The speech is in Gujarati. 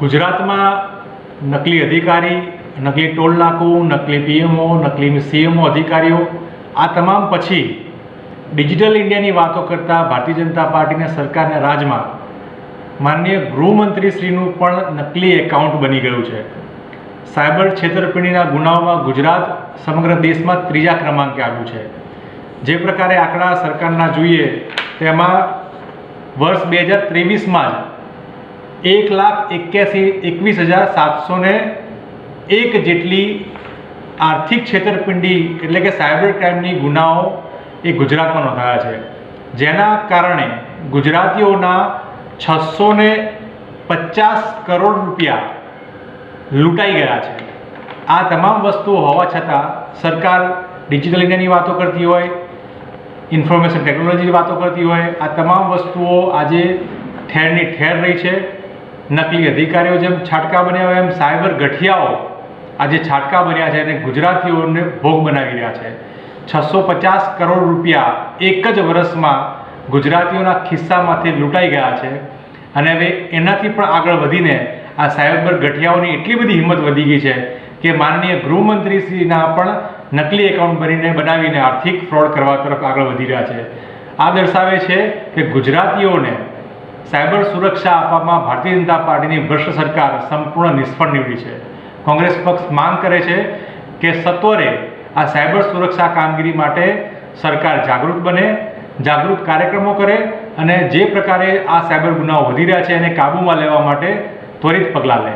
ગુજરાતમાં નકલી અધિકારી, નકલી ટોલ નાકુ, નકલી પીએમઓ, નકલી સીએમઓ અધિકારીઓ, આ તમામ પછી ડિજિટલ ઇન્ડિયાની વાતો કરતાં ભારતીય જનતા પાર્ટીના સરકારના રાજમાં માનનીય ગૃહમંત્રીશ્રીનું પણ નકલી એકાઉન્ટ બની ગયું છે. સાયબર છેતરપિંડીના ગુનાઓમાં ગુજરાત સમગ્ર દેશમાં ત્રીજા ક્રમાંકે આવ્યું છે. જે પ્રકારે આંકડા સરકારના જોઈએ તેમાં વર્ષ બે હજાર ત્રેવીસમાં જ એક લાખ એક્યાસી, એકવીસ હજાર સાતસો ને એક જેટલી આર્થિક છેતરપિંડી એટલે કે સાયબર ક્રાઇમની ગુનાઓ એ ગુજરાતમાં નોંધાયા છે. જેના કારણે ગુજરાતીઓના છસો ને પચાસ કરોડ રૂપિયા લૂંટાઈ ગયા છે. આ તમામ વસ્તુઓ હોવા છતાં સરકાર ડિજિટલ ઇન્ડિયાની વાતો કરતી હોય, ઇન્ફોર્મેશન ટેકનોલોજીની વાતો કરતી હોય, આ તમામ વસ્તુઓ આજે ઠેરની ઠેર રહી છે. નકલી અધિકારીઓ જેમ છાટકા બન્યા હોય, એમ સાયબર ગઠિયાઓ આજે છાટકા બન્યા છે અને ગુજરાતીઓને ભોગ બનાવી રહ્યા છે. છસો પચાસ કરોડ રૂપિયા એક જ વર્ષમાં ગુજરાતીઓના ખિસ્સામાંથી લૂંટાઈ ગયા છે. અને હવે એનાથી પણ આગળ વધીને આ સાયબર ગઠિયાઓની એટલી બધી હિંમત વધી ગઈ છે કે માનનીય ગૃહમંત્રીશ્રીના પણ નકલી એકાઉન્ટ બનીને બનાવીને આર્થિક ફ્રોડ કરવા તરફ આગળ વધી રહ્યા છે. આ દર્શાવે છે કે ગુજરાતીઓને સાયબર સુરક્ષા આપવામાં ભારતીય જનતા પાર્ટીની ભ્રષ્ટ સરકાર સંપૂર્ણ નિષ્ફળ નીવડી છે. કોંગ્રેસ પક્ષ માંગ કરે છે કે સત્વરે આ સાયબર સુરક્ષા કામગીરી માટે સરકાર જાગૃત બને, જાગૃત કાર્યક્રમો કરે અને જે પ્રકારે આ સાયબર ગુનાઓ વધી રહ્યા છે એને કાબૂમાં લેવા માટે ત્વરિત પગલાં લે.